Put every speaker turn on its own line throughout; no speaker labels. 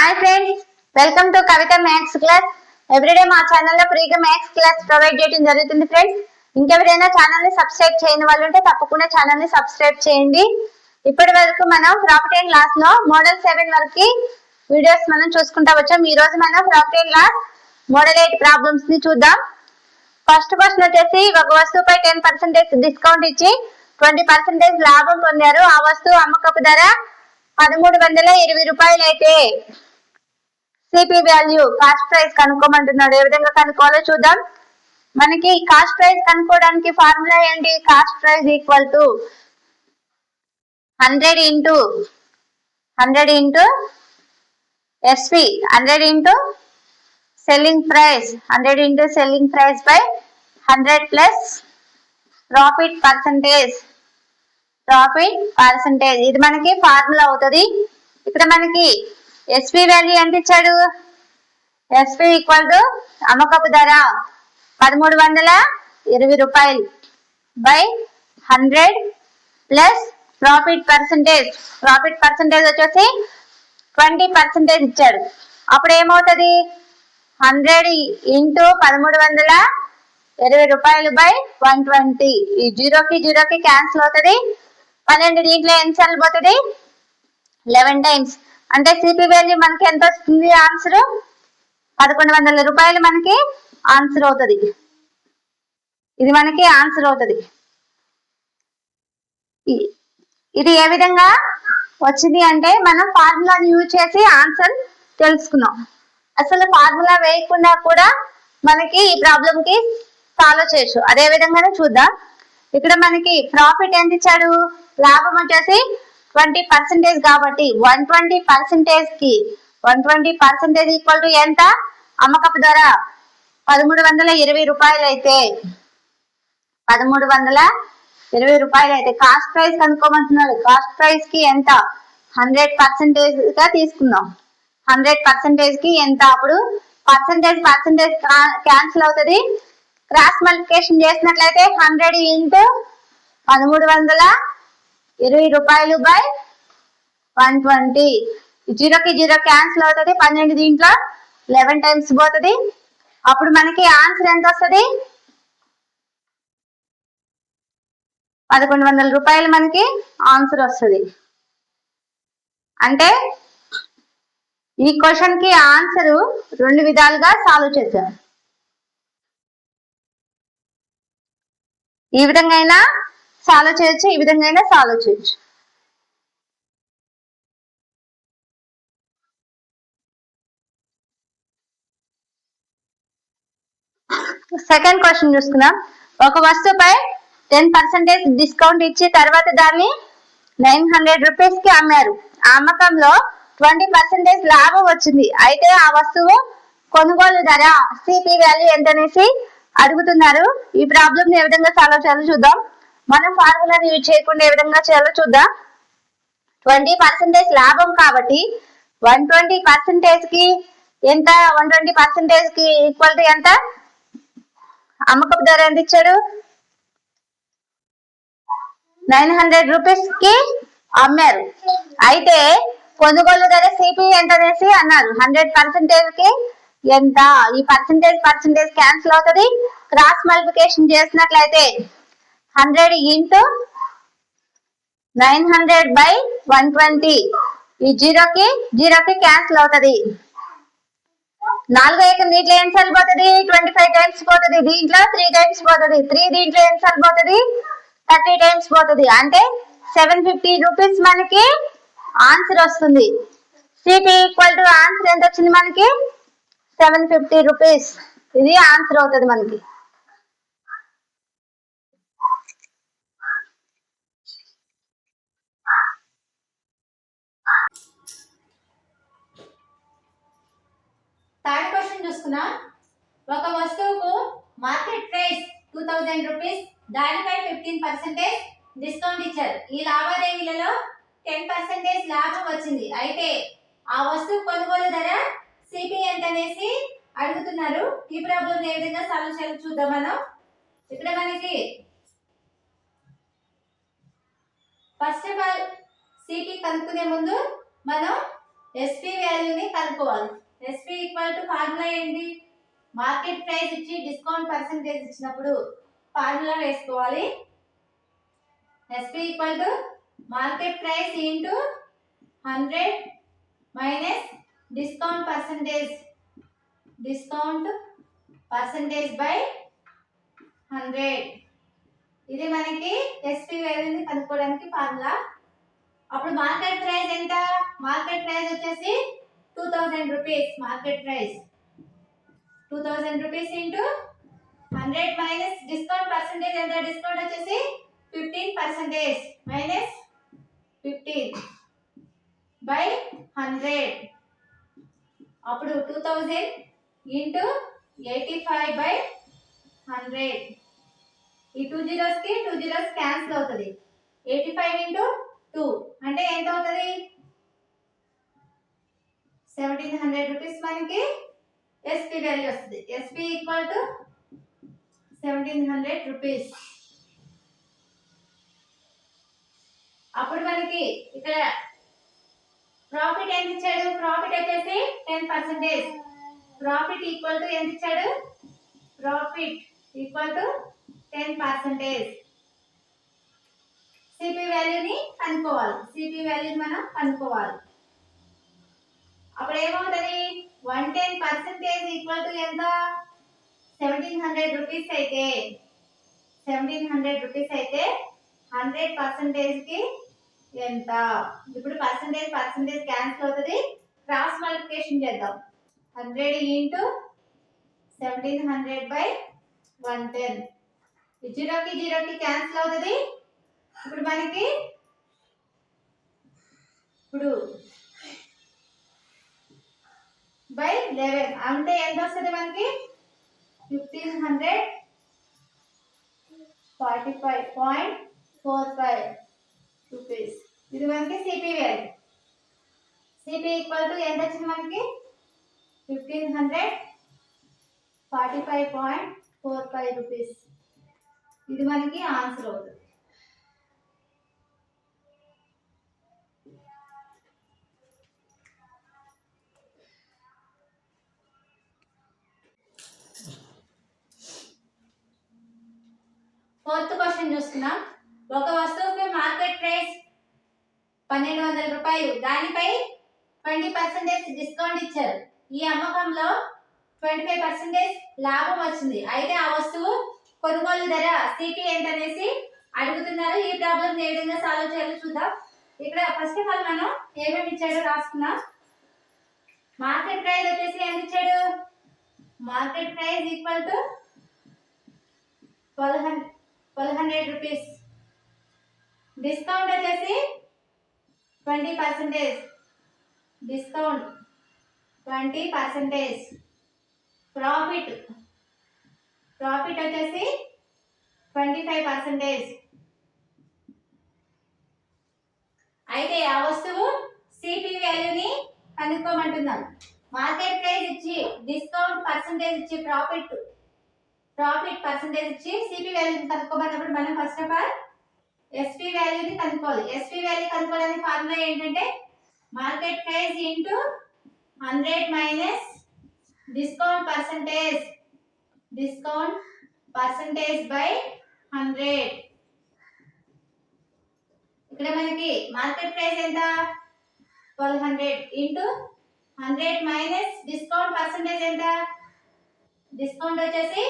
Hi friends welcome to Kavitha maths class everyday మా ఛానల్లో ఫ్రీగా మ్యాథ్స్ క్లాస్ ప్రొవైడ్ చేయడం జరుగుతుంది ఫ్రెండ్స్ ఇంకెవరైనా ఛానల్ని సబ్స్క్రైబ్ చేయని వాళ్ళు ఉంటే తప్పకుండా ఛానల్ని సబ్స్క్రైబ్ చేయండి. ఇప్పటి వరకు మనం ప్రాపర్టీ అండ్ లాస్లో మోడల్ సెవెన్ వరకు వీడియోస్ మనం చూసుకుంటా వచ్చాం. ఈ రోజు మనం property and loss model eight ప్రాబ్లమ్స్ని చూద్దాం. ఫస్ట్ క్వశ్చన్ వచ్చేసి ఒక వస్తువుపై టెన్ పర్సెంటేజ్ డిస్కౌంట్ ఇచ్చి ట్వంటీ పర్సెంటేజ్ లాభం పొందారు. ఆ వస్తువు అమ్మకపు ధర పదమూడు వందల ఇరవై రూపాయలు అయితే సిపి వాల్యూ కాస్ట్ ప్రైస్ కనుక్కోమంటున్నాడు. ఏ విధంగా కనుక్కోవాలో చూద్దాం. మనకి కాస్ట్ ప్రైస్ కనుక్కోవడానికి ఫార్ములా ఏంటి? Cost price equal to hundred into hundred into SP hundred into selling price hundred into selling price by hundred plus profit percentage profit percentage ఇది మనకి ఫార్ములా అవుతుంది. ఇక్కడ మనకి ఎస్పి వాల్యూ ఎంత ఇచ్చాడు? ఎస్పి ఈక్వల్ టు అమ్మకపు ధర పదమూడు వందల ఇరవై రూపాయలు by hundred plus profit percentage profit percentage వచ్చేసి ట్వంటీ పర్సెంటేజ్ ఇచ్చాడు. అప్పుడు ఏమవుతుంది? హండ్రెడ్ ఇంటూ పదమూడు వందల ఇరవై రూపాయలు బై వన్ ట్వంటీ ఈ జీరోకి జీరోకి క్యాన్సిల్ అవుతుంది. పన్నెండు దీంట్లో ఎన్ని సార్లు పోతుంది? లెవెన్ టైమ్స్ అంటే సిపి వాల్యూ మనకి ఎంత వస్తుంది? ఆన్సర్ పదకొండు వందల రూపాయలు మనకి ఆన్సర్ అవుతుంది. ఇది మనకి ఆన్సర్ అవుతుంది. ఇది ఏ విధంగా వచ్చింది అంటే మనం ఫార్ములాని యూజ్ చేసి ఆన్సర్ తెలుసుకున్నాం. అసలు ఫార్ములా వేయకుండా కూడా మనకి ఈ ప్రాబ్లం కి సాల్వ్ చేయొచ్చు. అదే విధంగానే చూద్దాం. ఇక్కడ మనకి ప్రాఫిట్ ఎంత ఇచ్చాడు? లాభం వచ్చేసి ట్వంటీ పర్సెంటేజ్ కాబట్టి one twenty పర్సెంటేజ్కి one twenty percentage equal to ఎంత? అమ్మకపు ధర పదమూడు వందల ఇరవై రూపాయలు అయితే పదమూడు వందల ఇరవై రూపాయలు అయితే కాస్ట్ ప్రైస్ కనుక్కోమంటున్నాడు. కాస్ట్ ప్రైస్కి ఎంత? హండ్రెడ్ పర్సెంటేజ్గా తీసుకుందాం. హండ్రెడ్ పర్సెంటేజ్కి ఎంత? అప్పుడు పర్సెంటేజ్ పర్సెంటేజ్ క్యాన్సిల్ అవుతుంది. క్రాస్ మల్టిప్లికేషన్ చేసినట్లయితే హండ్రెడ్ ఇంటూ పదమూడు వందల ఇరవై రూపాయలు బై వన్ ట్వంటీ. జీరోకి జీరో క్యాన్సిల్ అవుతుంది పన్నెండు దీంట్లో లెవెన్ టైమ్స్ పోతుంది. అప్పుడు మనకి ఆన్సర్ ఎంత వస్తుంది? పదకొండు వందల రూపాయలు మనకి ఆన్సర్ వస్తుంది. అంటే ఈ క్వశ్చన్కి ఆన్సర్ రెండు విధాలుగా సాల్వ్ చేశారు ఈ విధంగా అయినా సాల్వ్ చేయొచ్చు ఈ విధంగా అయినా సాల్వ్ చేయొచ్చు. సెకండ్ క్వశ్చన్ చూసుకుందాం. ఒక వస్తువుపై టెన్ పర్సెంటేజ్ డిస్కౌంట్ ఇచ్చి తర్వాత దాన్ని నైన్ హండ్రెడ్ రూపీస్కి అమ్మారు. ఆ అమ్మకంలో ట్వంటీ పర్సెంటేజ్ లాభం వచ్చింది. అయితే ఆ వస్తువు కొనుగోలు ధర సిపి వాల్యూ ఎంత అనేసి అడుగుతున్నారు? ఈ ప్రాబ్లమ్ ఏ విధంగా సాల్వ్ చేయాలో చూద్దాం. మనం ఫార్ములాని యూజ్ చేయకుండా ఏ విధంగా చేయాలో చూద్దాం. ట్వంటీ పర్సెంటేజ్ లాభం కాబట్టి వన్ ట్వంటీ పర్సెంటేజ్కి ఎంత? వన్ ట్వంటీ పర్సెంటేజ్కి ఈక్వల్ టు ఎంత? అమ్మకపు ధర ఎంత ఇచ్చాడు? నైన్ హండ్రెడ్ రూపీస్కి అమ్మారు. అయితే కొనుగోలు ధర సిపి ఎంత అనేసి అన్నారు. హండ్రెడ్ పర్సెంటేజ్కి ఎంత? ఈ పర్సెంటేజ్ పర్సెంటేజ్ క్యాన్సిల్ అవుతుంది. క్రాస్ మల్టిప్లికేషన్ చేసినట్లయితే hundred into nine hundred by one twenty. ఈ జీరోకి జీరోకి క్యాన్సిల్ అవుతుంది. నాలుగో ఐదు దీంట్లో ఏం సరిపోతుంది? ట్వంటీ ఫైవ్ టైమ్స్ పోతుంది. దీంట్లో త్రీ టైమ్స్ పోతుంది. త్రీ దీంట్లో ఏం సరిపోతుంది? పోతుంది థర్టీ టైమ్స్ పోతుంది. అంటే సెవెన్ ఫిఫ్టీ రూపీస్ మనకి ఆన్సర్ వస్తుంది. సిటీ ఈక్వల్ టు ఆన్సర్ ఎంత వచ్చింది మనకి? Seven fifty rupees. ఇది ఆన్సర్ అవుతుంది మనకి.
క్వశ్చన్ ఒక వస్తువుకు market price two thousand rupees దానిపై ఫిఫ్టీన్ పర్సెంటేజ్ డిస్కౌంట్ ఇచ్చారు. ఈ లావాదేవీలలో టెన్ పర్సెంటేజ్ లాభం వచ్చింది. అయితే ఆ వస్తువు కొనుగోలు ధర సిపి ఎంత అనేసి అడుగుతున్నారు. ఈ ప్రాబ్లం ఏ విధంగా సాల్వ్ చేయాలి చూద్దాం మనం. ఇక్కడ మనకి ఫస్ట్ ఆఫ్ ఆల్ సిపి కనుక్కునే ముందు మనం ఎస్పీ వాల్యూని కనుక్కోవాలి. ఎస్పీ ఈక్వల్ టు ఫార్ములా ఏంటి? మార్కెట్ ప్రైస్ ఇచ్చి డిస్కౌంట్ పర్సంటేజ్ ఇచ్చినప్పుడు ఫార్ములా వేసుకోవాలి. SP equal to market price into hundred minus discount percentage discount percentage by hundred ఇది మనకి ఎస్పీ వాల్యూని కనుక్కోవడానికి ఫార్ములా అప్పుడు మార్కెట్ ప్రైస్ ఎంత? మార్కెట్ ప్రైస్ వచ్చేసి two thousand rupees market price two thousand rupees into hundred minus discount percentage ఎంత? Discount వచ్చేసి fifteen percentage minus fifteen by hundred అప్పుడు two thousand into eighty five by hundred ఈ two జీరోస్కి two zeros cancel అవుతుంది. Eighty five into two అంటే ఎంత అవుతుంది? Seventeen hundred rupees మనకి ఎస్పీ వాల్యూ వస్తుంది. SP equal to seventeen hundred rupees అప్పుడు మనకి ఇక్కడ ప్రాఫిట్ ఎంత ఇచ్చాడు? ప్రాఫిట్ వచ్చేసి ten percentage profit equal to ఎంత ఇచ్చాడు? Profit equal to ten percentage CP వాల్యూని కనుక్కోవాలి. సిపి వాల్యూని మనం కనుక్కోవాలి. అప్పుడు ఏమవుతుంది? One ten percentage equal to ఎంత? సెవెంటీన్ హండ్రెడ్ రూపీస్ అయితే సెవెంటీన్ హండ్రెడ్ రూపీస్ అయితే హండ్రెడ్ పర్సెంటేజ్కి ఎంత? ఇప్పుడు పర్సెంటేజ్ పర్సెంటేజ్ క్యాన్సిల్ అవుతుంది. క్రాస్ మల్టిప్లికేషన్ చేద్దాం. Hundred into seventeen hundred by one ten జీరోకి జీరోకి క్యాన్సిల్ అవుతుంది. ఇప్పుడు మనకి ఇప్పుడు బై లెవెన్ అంటే ఎంత వస్తుంది మనకి? Fifteen hundred forty five point four five rupees ఇది మనకి CP value CP equal to ఎంత వచ్చింది మనకి? Fifteen hundred forty five point four five rupees ఇది మనకి ఆన్సర్ అవుతుంది. ఫోర్త్ క్వశ్చన్ చూస్తున్నాం ఒక వస్తువుకి మార్కెట్ ప్రైస్ పన్నెండు వందల రూపాయలు. దానిపై ట్వంటీ పర్సెంటేజ్ డిస్కౌంట్ ఇచ్చారు. ఈ అమ్మకంలో ట్వంటీ ఫైవ్ పర్సెంటేజ్ లాభం వచ్చింది. అయితే ఆ వస్తువు కొనుగోలు ధర సిపి ఎంత అనేసి అడుగుతున్నారు. ఈ ప్రాబ్లం ఏ విధంగా సాల్వ్ చేయాలో చూద్దాం. ఇక్కడ ఫస్ట్ ఆఫ్ ఆల్ మనం ఏమేమి ఇచ్చాడో రాసుకున్నాం మార్కెట్ ప్రైస్ వచ్చేసి ఎంత ఇచ్చాడు? Market price equal to twelve hundred twelve hundred rupees. Discount వచ్చేసి twenty percentage. Discount twenty percentage. Profit. Profit వచ్చేసి ట్వంటీ ఫైవ్ పర్సెంటేజ్. అయితే ఆ వస్తువు సిపి వాల్యూని కనుక్కోమంటున్నాం. మార్కెట్ ప్రైస్ ఇచ్చి డిస్కౌంట్ పర్సెంటేజ్ ఇచ్చి ప్రాఫిట్ ప్రాఫిట్ పర్సంటేజ్ ఇచ్చి సిపి వాల్యూని కనుక్కోమన్నప్పుడు మనం ఫస్ట్ ఆఫ్ ఆల్ ఎస్పి వాల్యూని కనుక్కోవాలి. ఎస్పి వాల్యూ కనుక్కోవడానికి ఫార్ములా ఏంటంటే market price into hundred minus discount percentage discount percentage by hundred ఇక్కడ మనకి మార్కెట్ ప్రైస్ ఎంత? Twelve hundred into hundred minus discount percentage ఎంత? డిస్కౌంట్ వచ్చేసి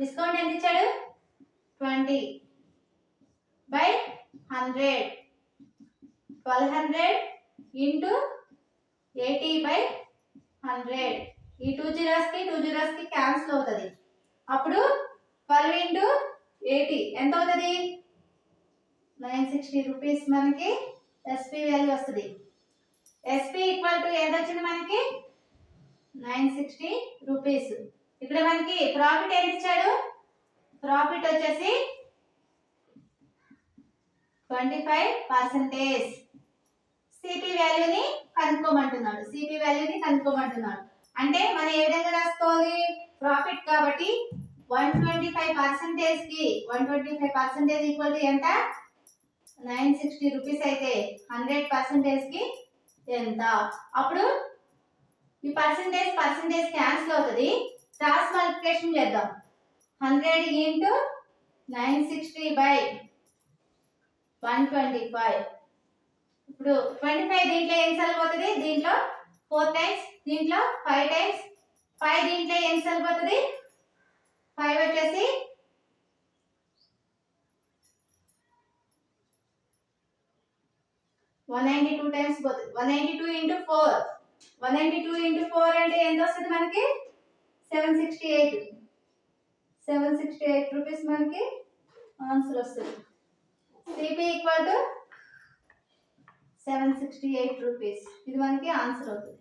డిస్కౌంట్ ఎంత ఇచ్చాడు? Twenty. By hundred. Twelve hundred into eighty by hundred. ఈ two జీరోస్కి two జీరోస్కి క్యాన్సిల్ అవుతుంది. అప్పుడు ట్వెల్వ్ ఇంటూ ఎయిటీ ఎంత అవుతుంది? నైన్ సిక్స్టీ రూపీస్ మనకి ఎస్పీ వాల్యూ వస్తుంది. ఎస్పీ ఈక్వల్ టు ఎంత వచ్చింది మనకి? Nine sixty rupees. ఇక్కడ మనకి ప్రాఫిట్ ఎంత ఇచ్చాడు? ప్రాఫిట్ వచ్చేసి ట్వంటీ ఫైవ్ పర్సెంటేజ్ సిపి వాల్యూని కనుక్కోమంటున్నాడు. సిపి వాల్యూని కనుక్కోమంటున్నాడు. అంటే మనం ఏ విధంగా రాసుకోవాలి? ప్రాఫిట్ కాబట్టి one twenty five పర్సెంటేజ్కి one twenty five percentage equal to ఎంత? నైన్ సిక్స్టీ రూపీస్ అయితే హండ్రెడ్ పర్సెంటేజ్కి ఎంత? అప్పుడు ఈ పర్సెంటేజ్ పర్సెంటేజ్ క్యాన్సిల్ అవుతుంది. క్రాస్ మల్టిప్లికేషన్ చేద్దాం. Hundred into nine sixty by one twenty five. ఇప్పుడు ట్వంటీ ఫైవ్ దీంట్లో ఎన్నిసార్లు పోతుంది దీంట్లో ఫోర్ టైమ్స్ దీంట్లో ఫైవ్ టైమ్స్ ఫైవ్ దీంట్లో ఎన్నిసార్లు పోతుంది ఫైవ్ వచ్చేసి వన్ నైంటీ టూ టైమ్స్ పోతుంది. One ninety two into four one ninety two into four అంటే ఎంత వస్తుంది మనకి? Seven sixty eight. Seven sixty eight rupees మనకి ఆన్సర్ వస్తుంది. CP equal to seven sixty eight rupees. ఇది మనకి ఆన్సర్ అవుతుంది.